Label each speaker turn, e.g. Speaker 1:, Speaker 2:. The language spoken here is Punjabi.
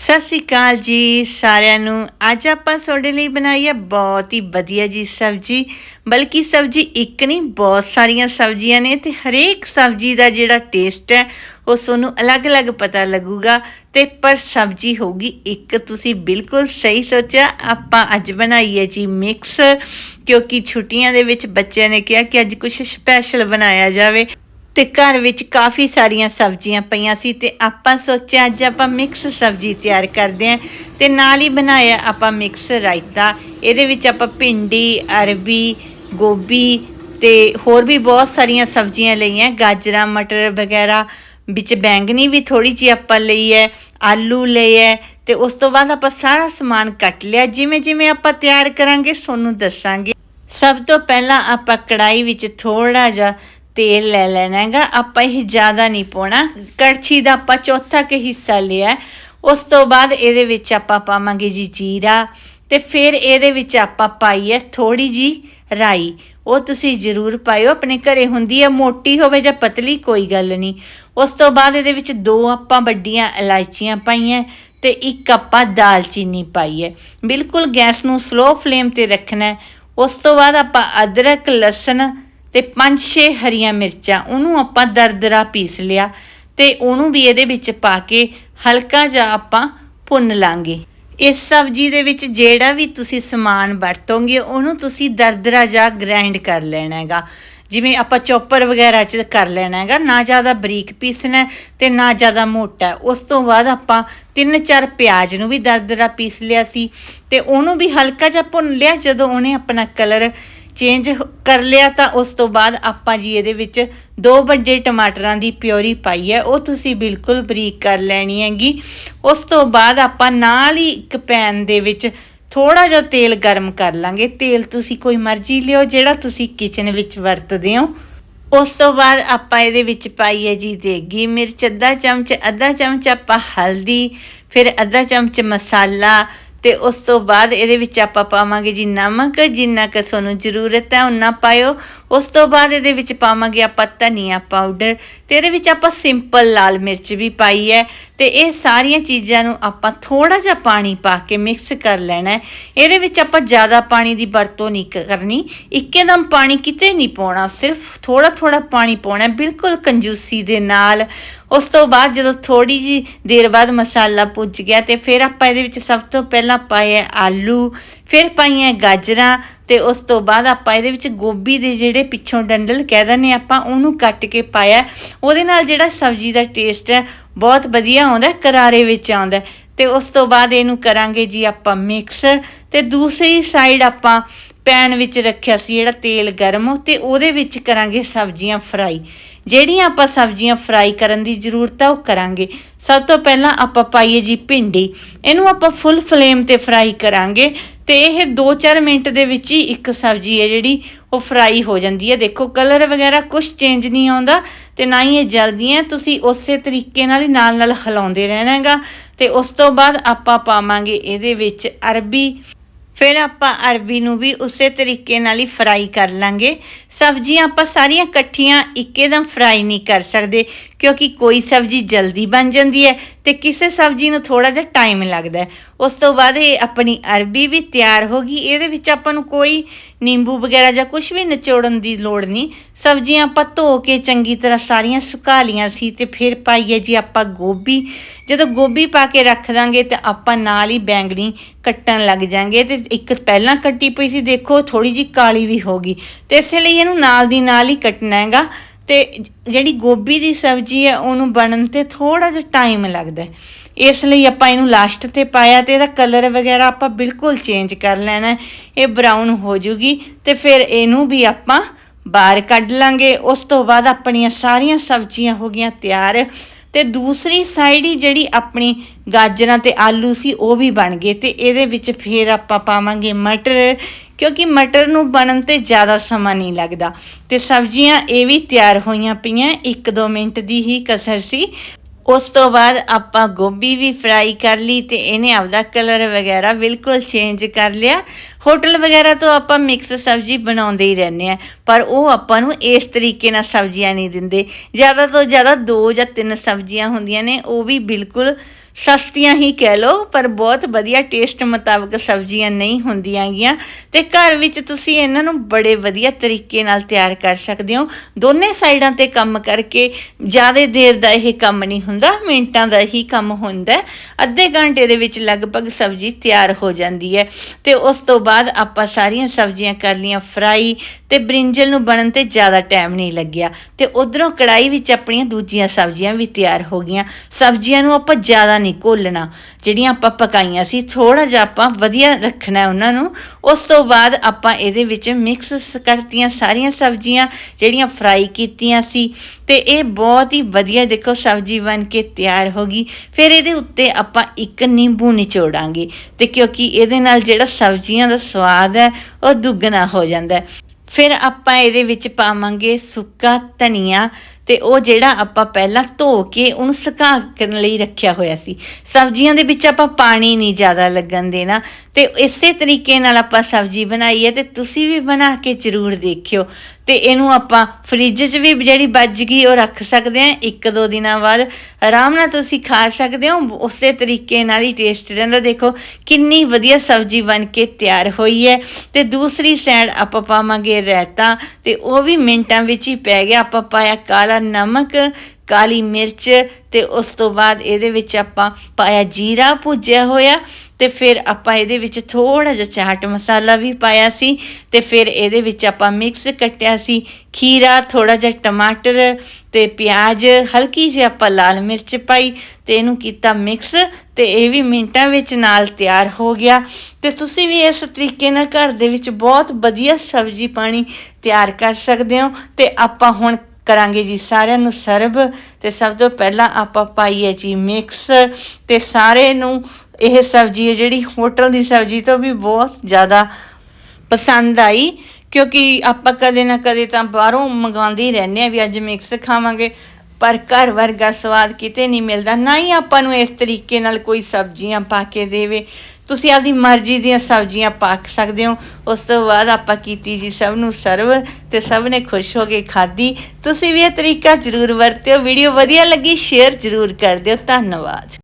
Speaker 1: ਸਤਿ ਸ਼੍ਰੀ ਅਕਾਲ ਜੀ ਸਾਰਿਆਂ ਨੂੰ। ਅੱਜ ਆਪਾਂ ਤੁਹਾਡੇ ਲਈ ਬਣਾਈ ਹੈ ਬਹੁਤ ਹੀ ਵਧੀਆ ਜੀ ਸਬਜੀ। ਬਲਕਿ ਸਬਜੀ ਇੱਕ ਨਹੀਂ, ਬਹੁਤ ਸਾਰੀਆਂ ਸਬਜ਼ੀਆਂ ਨੇ ਤੇ ਹਰੇਕ ਸਬਜੀ ਦਾ ਜਿਹੜਾ ਟੇਸਟ ਹੈ, ਉਹ ਤੁਹਾਨੂੰ ਅਲੱਗ-ਅਲੱਗ ਪਤਾ ਲੱਗੂਗਾ। ਤੇ ਪਰ ਸਬਜੀ ਹੋਊਗੀ ਇੱਕ, ਤੁਸੀਂ ਬਿਲਕੁਲ ਸਹੀ ਸੋਚਿਆ। ਆਪਾਂ ਅੱਜ ਬਣਾਈ ਹੈ ਜੀ ਮਿਕਸ ਕਿਉਂਕਿ ਛੁੱਟੀਆਂ ਦੇ ਵਿੱਚ ਬੱਚਿਆਂ ਨੇ ਕਿਹਾ ਕਿ ਅੱਜ ਕੁਝ ਸਪੈਸ਼ਲ ਬਣਾਇਆ ਜਾਵੇ। ਤੇ ਘਰ ਵਿੱਚ ਕਾਫੀ ਸਾਰੀਆਂ ਸਬਜ਼ੀਆਂ ਪਈਆਂ ਸੀ ਤੇ ਆਪਾਂ ਸੋਚਿਆ ਅੱਜ ਆਪਾਂ ਮਿਕਸ ਸਬਜ਼ੀ ਤਿਆਰ ਕਰਦੇ ਆਂ ਤੇ ਨਾਲ ਹੀ ਬਣਾਇਆ ਆਪਾਂ ਮਿਕਸ ਰਾਇਤਾ। ਇਹਦੇ ਵਿੱਚ ਆਪਾਂ ਭਿੰਡੀ, ਅਰਬੀ, ਗੋਭੀ ਤੇ ਹੋਰ ਵੀ ਬਹੁਤ ਸਾਰੀਆਂ ਸਬਜ਼ੀਆਂ ਲਈਆਂ। ਗਾਜਰਾਂ, ਮਟਰ ਵਗੈਰਾ ਵਿੱਚ ਬੈਂਗਣੀ ਵੀ ਥੋੜੀ ਜਿਹੀ ਆਪਾਂ ਲਈ ਹੈ, ਆਲੂ ਲਏ ਹੈ ਤੇ ਉਸ ਤੋਂ ਬਾਅਦ ਆਪਾਂ ਸਾਰਾ ਸਮਾਨ ਕੱਟ ਲਿਆ। ਜਿਵੇਂ ਜਿਵੇਂ ਆਪਾਂ ਤਿਆਰ ਕਰਾਂਗੇ, ਤੁਹਾਨੂੰ ਦੱਸਾਂਗੇ। ਸਭ ਤੋਂ ਪਹਿਲਾਂ ਆਪਾਂ ਕੜਾਈ ਵਿੱਚ ਥੋੜਾ ਜਿਹਾ ਤੇਲ ਲੈ ਲੈਣਾ ਹੈਗਾ ਆਪਾਂ ਇਹ ਜ਼ਿਆਦਾ ਨਹੀਂ ਪਾਉਣਾ। ਕੜਛੀ ਦਾ ਆਪਾਂ ਚੌਥਾ ਕੁ ਹਿੱਸਾ ਲਿਆ ਉਸ ਤੋਂ ਬਾਅਦ ਇਹਦੇ ਵਿੱਚ ਆਪਾਂ ਪਾਵਾਂਗੇ ਜੀ ਜੀਰਾ ਤੇ ਫਿਰ ਇਹਦੇ ਵਿੱਚ ਆਪਾਂ ਪਾਈ ਹੈ ਥੋੜੀ ਜੀ ਰਾਈ। ਉਹ ਤੁਸੀਂ ਜ਼ਰੂਰ ਪਾਇਓ, ਆਪਣੇ ਘਰੇ ਹੁੰਦੀ ਹੈ, ਮੋਟੀ ਹੋਵੇ ਜਾਂ ਪਤਲੀ, ਕੋਈ ਗੱਲ ਨਹੀਂ। ਉਸ ਤੋਂ ਬਾਅਦ ਇਹਦੇ ਵਿੱਚ ਦੋ ਆਪਾਂ ਵੱਡੀਆਂ ਇਲਾਇਚੀਆਂ ਪਾਈਆਂ ਤੇ ਇੱਕ ਆਪਾਂ ਦਾਲਚੀਨੀ ਪਾਈ ਹੈ। ਬਿਲਕੁਲ ਗੈਸ ਨੂੰ ਸਲੋ ਫਲੇਮ ਤੇ ਰੱਖਣਾ ਉਸ ਤੋਂ ਬਾਅਦ ਆਪਾਂ ਅਦਰਕ, ਲਸਣ ਤੇ ਪੰਜ ਛੇ ਹਰੀਆਂ ਮਿਰਚਾਂ, ਉਹਨੂੰ ਆਪਾਂ ਦਰਦਰਾ ਪੀਸ ਲਿਆ ਤੇ ਉਹਨੂੰ ਵੀ ਇਹਦੇ ਵਿੱਚ ਪਾ ਕੇ ਹਲਕਾ ਜਿਹਾ ਆਪਾਂ ਭੁੰਨ ਲਾਂਗੇ। ਇਸ ਸਬਜ਼ੀ ਦੇ ਵਿੱਚ ਜਿਹੜਾ ਵੀ ਤੁਸੀਂ ਸਮਾਨ ਵਰਤੋਗੇ, ਉਹਨੂੰ ਤੁਸੀਂ ਦਰਦਰਾ ਜਾਂ ਗ੍ਰਾਈਂਡ ਕਰ ਲੈਣਾ ਹੈਗਾ। ਜਿਵੇਂ ਆਪਾਂ ਚੌਪਰ ਵਗੈਰਾ 'ਚ ਕਰ ਲੈਣਾ ਹੈਗਾ, ਨਾ ਜ਼ਿਆਦਾ ਬਰੀਕ ਪੀਸਣਾ ਤੇ ਨਾ ਜ਼ਿਆਦਾ ਮੋਟਾ। ਉਸ ਤੋਂ ਬਾਅਦ ਆਪਾਂ ਤਿੰਨ ਚਾਰ ਪਿਆਜ਼ ਨੂੰ ਵੀ ਦਰਦਰਾ ਪੀਸ ਲਿਆ ਸੀ ਤੇ ਉਹਨੂੰ ਵੀ ਹਲਕਾ ਜਿਹਾ ਭੁੰਨ ਲਿਆ, ਜਦੋਂ ਉਹਨੇ ਆਪਣਾ ਕਲਰ ਚੇਂਜ ਕਰ ਲਿਆ ਤਾਂ ਉਸ ਤੋਂ ਬਾਅਦ ਆਪਾਂ ਜੀ ਇਹਦੇ ਵਿੱਚ ਦੋ ਵੱਡੇ ਟਮਾਟਰਾਂ ਦੀ ਪਿਓਰੀ ਪਾਈ ਹੈ। ਉਹ ਤੁਸੀਂ ਬਿਲਕੁਲ ਬਰੀਕ ਕਰ ਲੈਣੀ ਹੈਗੀ। ਉਸ ਤੋਂ ਬਾਅਦ ਆਪਾਂ ਨਾਲ ਹੀ ਇੱਕ ਪੈਨ ਦੇ ਵਿੱਚ ਥੋੜਾ ਜਿਹਾ ਤੇਲ ਗਰਮ ਕਰ ਲਾਂਗੇ। ਤੇਲ ਤੁਸੀਂ ਕੋਈ ਮਰਜ਼ੀ ਲਿਓ, ਜਿਹੜਾ ਤੁਸੀਂ ਕਿਚਨ ਵਿੱਚ ਵਰਤਦੇ ਹੋ। ਉਸ ਤੋਂ ਬਾਅਦ ਆਪਾਂ ਇਹਦੇ ਵਿੱਚ ਪਾਈ ਹੈ ਜੀ ਦੇਗੀ ਮਿਰਚ, ਅੱਧਾ ਚਮਚ ਅੱਧਾ ਚਮਚ ਆਪਾਂ ਹਲਦੀ, ਫਿਰ ਅੱਧਾ ਚਮਚ ਮਸਾਲਾ ਤੇ ਉਸ ਤੋਂ ਬਾਅਦ ਇਹਦੇ ਵਿੱਚ ਆਪਾਂ ਪਾਵਾਂਗੇ ਜੀ ਨਮਕ, ਜਿੰਨਾ ਕਿ ਤੁਹਾਨੂੰ ਜ਼ਰੂਰਤ ਹੈ ਉਨਾ ਪਾਇਓ। ਉਸ ਤੋਂ ਬਾਅਦ ਇਹਦੇ ਵਿੱਚ ਪਾਵਾਂਗੇ ਆਪਾਂ ਧਨੀਆ ਪਾਊਡਰ ਤੇ ਇਹਦੇ ਵਿੱਚ ਆਪਾਂ ਸਿੰਪਲ ਲਾਲ ਮਿਰਚ ਵੀ ਪਾਈ ਹੈ। ਤੇ ਇਹ ਸਾਰੀਆਂ ਚੀਜ਼ਾਂ ਨੂੰ ਆਪਾਂ ਥੋੜਾ ਜਿਹਾ ਪਾਣੀ ਪਾ ਕੇ ਮਿਕਸ ਕਰ ਲੈਣਾ ਹੈ। ਇਹਦੇ ਵਿੱਚ ਆਪਾਂ ਜ਼ਿਆਦਾ ਪਾਣੀ ਦੀ ਵਰਤੋਂ ਨਹੀਂ ਕਰਨੀ। ਇੱਕਦਮ ਪਾਣੀ ਕਿਤੇ ਨਹੀਂ ਪਾਉਣਾ, ਸਿਰਫ ਥੋੜਾ ਥੋੜਾ ਪਾਣੀ ਪਾਉਣਾ ਬਿਲਕੁਲ ਕੰਜੂਸੀ ਦੇ ਨਾਲ। ਉਸ ਤੋਂ ਬਾਅਦ ਜਦੋਂ ਥੋੜੀ ਜੀ ਦੇਰ ਬਾਅਦ ਮਸਾਲਾ ਪੁੱਜ ਗਿਆ ਤੇ ਫਿਰ ਆਪਾਂ ਇਹਦੇ ਵਿੱਚ ਸਭ ਤੋਂ ਪਹਿਲਾਂ ਪਾਇਆ ਆਲੂ, ਫਿਰ ਪਾਈਆਂ ਗਾਜਰਾਂ ਤੇ ਉਸ ਤੋਂ ਬਾਅਦ ਆਪਾਂ ਇਹਦੇ ਵਿੱਚ ਗੋਭੀ ਦੇ ਜਿਹੜੇ ਪਿੱਛੋਂ ਡੰਡਲ ਕਹਿ ਦਿੰਦੇ ਆਪਾਂ, ਉਹਨੂੰ ਕੱਟ ਕੇ ਪਾਇਆ। ਉਹਦੇ ਨਾਲ ਜਿਹੜਾ ਸਬਜ਼ੀ ਦਾ ਟੇਸਟ ਹੈ, ਬਹੁਤ ਵਧੀਆ ਆਉਂਦਾ, ਕਰਾਰੇ ਵਿੱਚ ਆਉਂਦਾ। ਤੇ ਉਸ ਤੋਂ ਬਾਅਦ ਇਹਨੂੰ ਕਰਾਂਗੇ ਜੀ ਆਪਾਂ ਮਿਕਸ ਤੇ ਦੂਸਰੀ ਸਾਈਡ ਆਪਾਂ ਪੈਨ ਵਿੱਚ ਰੱਖਿਆ ਸੀ ਜਿਹੜਾ ਤੇਲ ਗਰਮ, ਤੇ ਉਹਦੇ ਵਿੱਚ ਕਰਾਂਗੇ ਸਬਜ਼ੀਆਂ ਫਰਾਈ ਜਿਹੜੀਆਂ ਆਪਾਂ ਸਬਜ਼ੀਆਂ ਫਰਾਈ ਕਰਨ ਦੀ ਜ਼ਰੂਰਤ ਆ, ਉਹ ਕਰਾਂਗੇ। ਸਭ ਤੋਂ ਪਹਿਲਾਂ ਆਪਾਂ ਪਾਈਏ ਜੀ ਭਿੰਡੀ। ਇਹਨੂੰ ਆਪਾਂ ਫੁੱਲ ਫਲੇਮ ਤੇ ਫਰਾਈ ਕਰਾਂਗੇ ਤੇ ਇਹ 2-4 ਮਿੰਟ ਦੇ ਵਿੱਚ ਹੀ ਇੱਕ ਸਬਜ਼ੀ ਹੈ ਜਿਹੜੀ ਉਹ ਫਰਾਈ ਹੋ ਜਾਂਦੀ ਹੈ। ਦੇਖੋ ਕਲਰ ਵਗੈਰਾ ਕੁਝ ਚੇਂਜ ਨਹੀਂ ਆਉਂਦਾ ਤੇ ਨਾ ਹੀ ਇਹ ਜਲਦੀ ਹੈ। ਤੁਸੀਂ ਉਸੇ ਤਰੀਕੇ ਨਾਲ ਹੀ ਨਾਲ ਨਾਲ ਹਿਲਾਉਂਦੇ ਰਹਿਣਾ ਹੈਗਾ। ਤੇ ਉਸ ਤੋਂ ਬਾਅਦ ਆਪਾਂ ਪਾਵਾਂਗੇ ਇਹਦੇ ਵਿੱਚ ਅਰਬੀ। ਫਿਰ ਆਪਾਂ ਅਰਬੀ ਨੂੰ ਵੀ ਉਸੇ ਤਰੀਕੇ ਨਾਲ ਹੀ ਫਰਾਈ ਕਰ ਲਾਂਗੇ। ਸਬਜ਼ੀਆਂ ਆਪਾਂ ਸਾਰੀਆਂ ਇਕੱਠੀਆਂ ਇੱਕੇਦਮ ਫਰਾਈ ਨਹੀਂ ਕਰ ਸਕਦੇ, ਕਿਉਂਕਿ ਕੋਈ ਸਬਜ਼ੀ ਜਲਦੀ ਬਣ ਜਾਂਦੀ ਹੈ ਤੇ ਕਿਸੇ ਸਬਜ਼ੀ ਨੂੰ ਥੋੜਾ ਜਿਹਾ ਟਾਈਮ ਲੱਗਦਾ ਉਸ ਤੋਂ ਬਾਅਦ ਇਹ ਆਪਣੀ ਅਰਬੀ ਵੀ ਤਿਆਰ ਹੋ ਗਈ। ਇਹਦੇ ਵਿੱਚ ਆਪਾਂ ਨੂੰ ਕੋਈ ਨਿੰਬੂ ਵਗੈਰਾ ਜਾਂ ਕੁਝ ਵੀ ਨਿਚੋੜਨ ਦੀ ਲੋੜ ਨਹੀਂ। ਸਬਜ਼ੀਆਂ ਆਪਾਂ ਧੋ ਕੇ ਚੰਗੀ ਤਰ੍ਹਾਂ ਸਾਰੀਆਂ ਸੁਕਾ ਲੀਆਂ ਸੀ ਤੇ ਫਿਰ ਪਾਈਏ ਜੀ ਆਪਾਂ ਗੋਭੀ। ਜਦੋਂ ਗੋਭੀ ਪਾ ਕੇ ਰੱਖ ਦਾਂਗੇ ਤੇ ਆਪਾਂ ਨਾਲ ਹੀ ਬੈਂਗਣੀ ਕੱਟਣ ਲੱਗ ਜਾਾਂਗੇ ਤੇ ਇੱਕ ਪਹਿਲਾਂ ਕੱਟੀ ਪਈ ਸੀ। ਦੇਖੋ ਥੋੜੀ ਜੀ ਕਾਲੀ ਵੀ ਹੋ ਗਈ। ਤੇ ਇਸ ਲਈ ਇਹਨੂੰ ਨਾਲ ਦੀ ਨਾਲ ਹੀ ਕੱਟਣਾ ਹੈਗਾ। ਤੇ ਜਿਹੜੀ ਗੋਭੀ ਦੀ ਸਬਜ਼ੀ ਹੈ, ਉਹਨੂੰ ਬਣਨ ਤੇ ਥੋੜਾ ਜਿਹਾ ਟਾਈਮ ਲੱਗਦਾ ਇਸ ਲਈ ਆਪਾਂ ਇਹਨੂੰ ਲਾਸਟ ਤੇ ਪਾਇਆ ਤੇ ਇਹਦਾ ਕਲਰ ਵਗੈਰਾ ਆਪਾਂ ਬਿਲਕੁਲ ਚੇਂਜ ਕਰ ਲੈਣਾ ਇਹ ਬਰਾਊਨ ਹੋ ਜੂਗੀ ਤੇ ਫਿਰ ਇਹਨੂੰ ਵੀ ਆਪਾਂ ਬਾਹਰ ਕੱਢ ਲਾਂਗੇ। ਉਸ ਤੋਂ ਬਾਅਦ ਆਪਣੀਆਂ ਸਾਰੀਆਂ ਸਬਜ਼ੀਆਂ ਹੋ ਗਈਆਂ ਤਿਆਰ। ਤੇ ਦੂਸਰੀ ਸਾਈਡ ਹੀ ਜਿਹੜੀ ਆਪਣੀ ਗਾਜਰਾਂ ਤੇ ਆਲੂ ਸੀ, ਉਹ ਵੀ ਬਣ ਗਏ ਤੇ ਇਹਦੇ ਵਿੱਚ ਫੇਰ ਆਪਾਂ ਪਾਵਾਂਗੇ ਮਟਰ ਕਿਉਂਕਿ ਮਟਰ ਨੂੰ ਬਣਨ ਤੇ ਜ਼ਿਆਦਾ ਸਮਾਂ ਨਹੀਂ ਲੱਗਦਾ। ਤੇ ਸਬਜ਼ੀਆਂ ਇਹ ਵੀ ਤਿਆਰ ਹੋਈਆਂ ਪਈਆਂ 1-2 ਮਿੰਟ ਦੀ ਹੀ ਕਸਰ ਸੀ। ਉਸ ਤੋਂ ਬਾਅਦ ਆਪਾਂ ਗੋਭੀ ਵੀ ਫਰਾਈ ਕਰ ਲਈ ਤੇ ਇਹਨੇ ਆਪਦਾ ਕਲਰ ਵਗੈਰਾ ਬਿਲਕੁਲ ਚੇਂਜ ਕਰ ਲਿਆ। ਹੋਟਲ ਵਗੈਰਾ ਤੋਂ ਆਪਾਂ ਮਿਕਸ ਸਬਜ਼ੀ ਬਣਾਉਂਦੇ ਹੀ ਰਹਿੰਦੇ ਆ ਪਰ ਉਹ ਆਪਾਂ ਨੂੰ ਇਸ ਤਰੀਕੇ ਨਾਲ ਸਬਜ਼ੀਆਂ ਨਹੀਂ ਦਿੰਦੇ। ਜ਼ਿਆਦਾ ਤੋਂ ਜ਼ਿਆਦਾ ਦੋ ਜਾਂ ਤਿੰਨ ਸਬਜ਼ੀਆਂ ਹੁੰਦੀਆਂ ਨੇ, ਉਹ ਵੀ ਬਿਲਕੁਲ ਸਸਤੀਆਂ ਹੀ ਕਹਿ ਲਓ, ਪਰ ਬਹੁਤ ਵਧੀਆ ਟੇਸਟ ਮੁਤਾਬਕ ਸਬਜ਼ੀਆਂ ਨਹੀਂ ਹੁੰਦੀਆਂ ਗੀਆਂ। ਤੇ ਘਰ ਵਿੱਚ ਤੁਸੀਂ ਇਹਨਾਂ ਨੂੰ ਬੜੇ ਵਧੀਆ ਤਰੀਕੇ ਨਾਲ ਤਿਆਰ ਕਰ ਸਕਦੇ ਹੋ। ਦੋਨੇ ਸਾਈਡਾਂ ਤੇ ਕੰਮ ਕਰਕੇ ਜ਼ਿਆਦਾ ਦੇਰ ਦਾ ਇਹ ਕੰਮ ਨਹੀਂ ਹੁੰਦਾ, ਮਿੰਟਾਂ ਦਾ ਹੀ ਕੰਮ ਹੁੰਦਾ ਅੱਧੇ ਘੰਟੇ ਦੇ ਵਿੱਚ ਲਗਭਗ ਸਬਜ਼ੀ ਤਿਆਰ ਹੋ ਜਾਂਦੀ ਹੈ। ਤੇ ਉਸ ਤੋਂ ਬਾਅਦ ਆਪਾਂ ਸਾਰੀਆਂ ਸਬਜ਼ੀਆਂ ਕਰ ਲੀਆਂ ਫਰਾਈ ਤੇ ਬ੍ਰਿੰਜਲ ਨੂੰ ਬਣਨ ਤੇ ਜ਼ਿਆਦਾ ਟਾਈਮ ਨਹੀਂ ਲੱਗਿਆ ਤੇ ਉਧਰੋਂ ਕੜਾਈ ਵਿੱਚ ਆਪਣੀਆਂ ਦੂਜੀਆਂ ਸਬਜ਼ੀਆਂ ਵੀ ਤਿਆਰ ਹੋ ਗਈਆਂ। ਸਬਜ਼ੀਆਂ ਨੂੰ ਆਪਾਂ ਜ਼ਿਆਦਾ ਨਹੀਂ ਘੋਲਣਾ, ਜਿਹੜੀਆਂ ਆਪਾਂ ਪਕਾਈਆਂ ਸੀ ਥੋੜਾ ਜਿਹਾ ਆਪਾਂ ਵਧੀਆ ਰੱਖਣਾ ਉਹਨਾਂ ਨੂੰ। ਉਸ ਤੋਂ ਬਾਅਦ ਆਪਾਂ ਇਹਦੇ ਵਿੱਚ ਮਿਕਸ ਕਰਤੀਆਂ ਸਾਰੀਆਂ ਸਬਜ਼ੀਆਂ, ਜਿਹੜੀਆਂ ਫਰਾਈ ਕੀਤੀਆਂ ਸੀ। ਤੇ ਇਹ ਬਹੁਤ ਹੀ ਵਧੀਆ ਦੇਖੋ ਸਬਜ਼ੀ ਬਣ ਕੇ ਤਿਆਰ ਹੋ ਗਈ। ਫਿਰ ਇਹਦੇ ਉੱਤੇ ਆਪਾਂ ਇੱਕ ਨਿੰਬੂ ਨਿਚੋੜਾਂਗੇ ਤੇ ਕਿਉਂਕਿ ਇਹਦੇ ਨਾਲ ਜਿਹੜਾ ਸਬਜ਼ੀਆਂ ਦਾ ਸਵਾਦ ਹੈ, ਉਹ ਦੁੱਗਣਾ ਹੋ ਜਾਂਦਾ ਫਿਰ ਆਪਾਂ ਇਹਦੇ ਵਿੱਚ ਪਾਵਾਂਗੇ ਸੁੱਕਾ ਧਨੀਆ ਤੇ ਉਹ ਜਿਹੜਾ ਆਪਾਂ ਪਹਿਲਾਂ ਧੋ ਕੇ ਉਹਨੂੰ ਸੁਕਾ ਕਰਨ ਲਈ ਰੱਖਿਆ ਹੋਇਆ ਸੀ। ਸਬਜ਼ੀਆਂ ਦੇ ਵਿੱਚ ਆਪਾਂ ਪਾਣੀ ਨਹੀਂ ਜ਼ਿਆਦਾ ਲੱਗਣ ਦੇਣਾ ਤੇ ਇਸੇ ਤਰੀਕੇ ਨਾਲ ਆਪਾਂ ਸਬਜ਼ੀ ਬਣਾਈ ਹੈ ਤੇ ਤੁਸੀਂ ਵੀ ਬਣਾ ਕੇ ਜ਼ਰੂਰ ਦੇਖਿਓ। ਤੇ ਇਹਨੂੰ ਆਪਾਂ ਫ੍ਰਿਜ 'ਚ ਵੀ ਜਿਹੜੀ ਬਚ ਗਈ, ਉਹ ਰੱਖ ਸਕਦੇ ਆ ਇੱਕ ਦੋ ਦਿਨਾਂ ਬਾਅਦ ਆਰਾਮ ਨਾਲ ਤੁਸੀਂ ਖਾ ਸਕਦੇ ਹੋ। ਉਸੇ ਤਰੀਕੇ ਨਾਲ ਹੀ ਟੇਸਟ ਰਹਿੰਦਾ। ਦੇਖੋ, ਕਿੰਨੀ ਵਧੀਆ ਸਬਜ਼ੀ ਬਣ ਕੇ ਤਿਆਰ ਹੋਈ ਹੈ। ਤੇ ਦੂਸਰੀ ਸਾਈਡ ਆਪਾਂ ਪਾਵਾਂਗੇ ਰਾਇਤਾ। ਤੇ ਉਹ ਵੀ ਮਿੰਟਾਂ ਵਿੱਚ ਹੀ ਪੈ ਗਿਆ। ਆਪਾਂ ਪਾਇਆ ਕਾਲਾ ਨਮਕ ਕਾਲੀ ਮਿਰਚ ਤੇ ਉਸ ਤੋਂ ਬਾਅਦ ਇਹਦੇ ਵਿੱਚ ਆਪਾਂ ਪਾਇਆ ਜੀਰਾ ਭੁੱਜਿਆ ਹੋਇਆ ਤੇ ਫਿਰ ਆਪਾਂ ਇਹਦੇ ਵਿੱਚ ਥੋੜਾ ਜਿਹਾ ਚਾਟ ਮਸਾਲਾ ਵੀ ਪਾਇਆ ਸੀ ਤੇ ਫਿਰ ਇਹਦੇ ਵਿੱਚ ਆਪਾਂ ਮਿਕਸ ਕੱਟਿਆ ਸੀ ਖੀਰਾ ਥੋੜਾ ਜਿਹਾ ਟਮਾਟਰ ਤੇ ਪਿਆਜ਼, ਹਲਕੀ ਜਿਹੀ ਆਪਾਂ ਲਾਲ ਮਿਰਚ ਪਾਈ ਤੇ ਇਹਨੂੰ ਕੀਤਾ ਮਿਕਸ ਤੇ ਇਹ ਵੀ ਮਿੰਟਾਂ ਵਿੱਚ ਨਾਲ ਤਿਆਰ ਹੋ ਗਿਆ। ਤੇ ਤੁਸੀਂ ਵੀ ਇਸ ਤਰੀਕੇ ਨਾਲ ਘਰ ਦੇ ਵਿੱਚ ਬਹੁਤ ਵਧੀਆ ਸਬਜ਼ੀ ਪਾਣੀ ਤਿਆਰ ਕਰ ਸਕਦੇ ਹੋ ਤੇ ਆਪਾਂ ਹੁਣ ਕਰਾਂਗੇ ਜੀ। ਸਾਰਿਆਂ ਨੂੰ ਸਰਵ ਤੇ ਸਭ ਤੋਂ ਪਹਿਲਾਂ ਆਪਾਂ ਪਾਈਏ ਜੀ ਮਿਕਸ ਤੇ ਸਾਰੇ ਨੂੰ ਇਹ ਸਬਜ਼ੀ ਹੈ ਜਿਹੜੀ ਹੋਟਲ ਦੀ ਸਬਜ਼ੀ ਤੋਂ ਵੀ ਬਹੁਤ ਜ਼ਿਆਦਾ ਪਸੰਦ ਆਈ, ਕਿਉਂਕਿ ਆਪਾਂ ਕਦੇ ਨਾ ਕਦੇ ਤਾਂ ਬਾਹਰੋਂ ਮੰਗਾਉਂਦੇ ਹੀ ਰਹਿੰਦੇ ਆ ਵੀ ਅੱਜ ਮਿਕਸ ਖਾਵਾਂਗੇ। ਪਰ ਘਰ ਵਰਗਾ ਸਵਾਦ ਕਿਤੇ ਨਹੀਂ ਮਿਲਦਾ, ਨਾ ਹੀ ਆਪਾਂ ਨੂੰ ਇਸ ਤਰੀਕੇ ਨਾਲ ਕੋਈ ਸਬਜ਼ੀਆਂ ਪਾ ਕੇ ਦੇਵੇ। ਤੁਸੀਂ ਆਪਦੀ ਮਰਜ਼ੀ ਦੀਆਂ ਸਬਜ਼ੀਆਂ ਪਾ ਸਕਦੇ ਹੋ। ਉਸ ਤੋਂ ਬਾਅਦ ਆਪਾਂ ਕੀਤੀ ਜੀ ਸਭ ਨੂੰ ਸਰਵ ਤੇ ਸਭ ਨੇ ਖੁਸ਼ ਹੋ ਕੇ ਖਾਧੀ। ਤੁਸੀਂ ਵੀ ਇਹ ਤਰੀਕਾ ਜ਼ਰੂਰ ਵਰਤਿਓ। ਵੀਡੀਓ ਵਧੀਆ ਲੱਗੀ, ਸ਼ੇਅਰ ਜ਼ਰੂਰ ਕਰ ਦਿਓ। ਧੰਨਵਾਦ।